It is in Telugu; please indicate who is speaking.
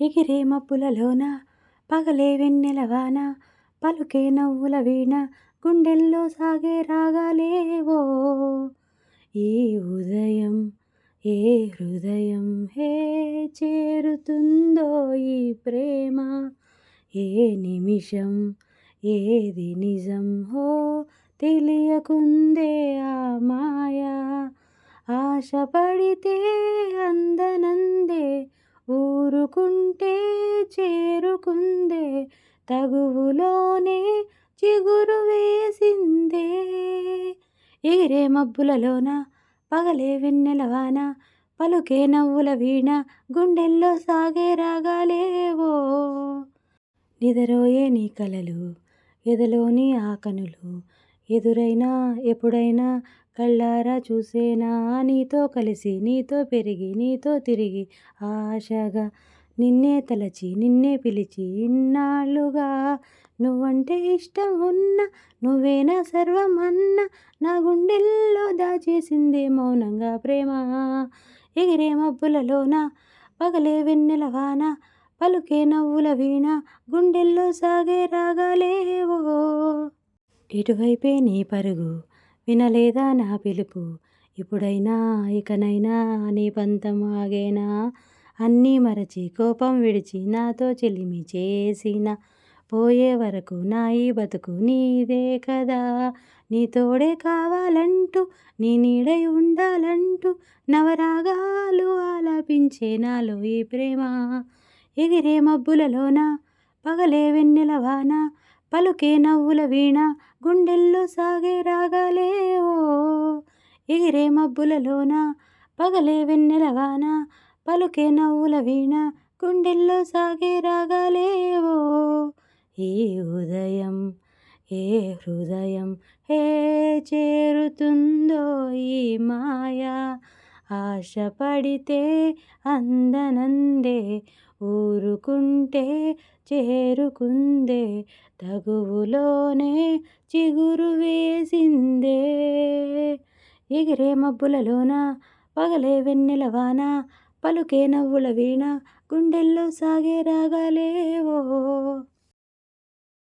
Speaker 1: ఎగిరే మబ్బులలోన పగలే వెన్నెలవాన పలుకే నవ్వుల వీణ గుండెల్లో సాగే రాగాలేవో ఈ ఉదయం ఏ హృదయం హే చేరుతుందో ఈ ప్రేమ? ఏ నిమిషం ఏది నిజం హో తెలియకుందే ఆ మాయా? ఆశపడితే అందనందే చేరుకుంటే చేరుకుందే తగువులోనే చిగురు వేసిందే. ఎగిరే మబ్బులలోన పగలే వెన్నెలవాన పలుకే నవ్వుల వీణ గుండెల్లో సాగే రాగాలేవో నిదరోయే నీ కలలు ఎదలోని ఆకనులు ఎదురైనా ఎప్పుడైనా కళ్ళారా చూసేనా నీతో కలిసి నీతో పెరిగి నీతో తిరిగి ఆశగా నిన్నే తలచి నిన్నే పిలిచి ఇన్నాళ్ళుగా నువ్వంటే ఇష్టం ఉన్న నువ్వేనా సర్వం అన్న నా గుండెల్లో దాచేసిందే మౌనంగా ప్రేమ. ఎగిరే మబ్బులలోన పగలే వెన్నెల వాన పలుకే నవ్వుల వీణ గుండెల్లో సాగే రాగాలేవో ఇటువైపే నీ పరుగు వినలేదా నా పిలుపు? ఇప్పుడైనా ఇకనైనా నీ పంతం ఆగేనా? అన్నీ మరచి కోపం విడిచి నాతో చెలిమి చేసిన. పోయే వరకు నా ఈ బతుకు నీదే కదా. నీ తోడే కావాలంటూ నీ నీడై ఉండాలంటూ నవరాగాలు ఆలపించే నాలో ఈ ప్రేమ. ఎగిరే మబ్బులలోన పగలే వెన్నెల వాన పలుకే నవ్వుల వీణ గుండెల్లో సాగే రాగాలేవో ఎగిరే మబ్బులలోన పగలే వెన్నెల వాన పలుకే నవ్వుల వీణ గుండెల్లో సాగే రాగాలేవో. ఈ ఉదయం ఏ హృదయం ఏ చేరుతుందో ఈ మాయా. ఆశపడితే అందనందే ఊరుకుంటే చేరుకుందే తగువులోనే చిగురు వేసిందే. ఎగిరే మబ్బులలోన పగలే వెన్నెలవాన పలుకే నవ్వుల వీణ గుండెల్లో సాగే రాగాలేవో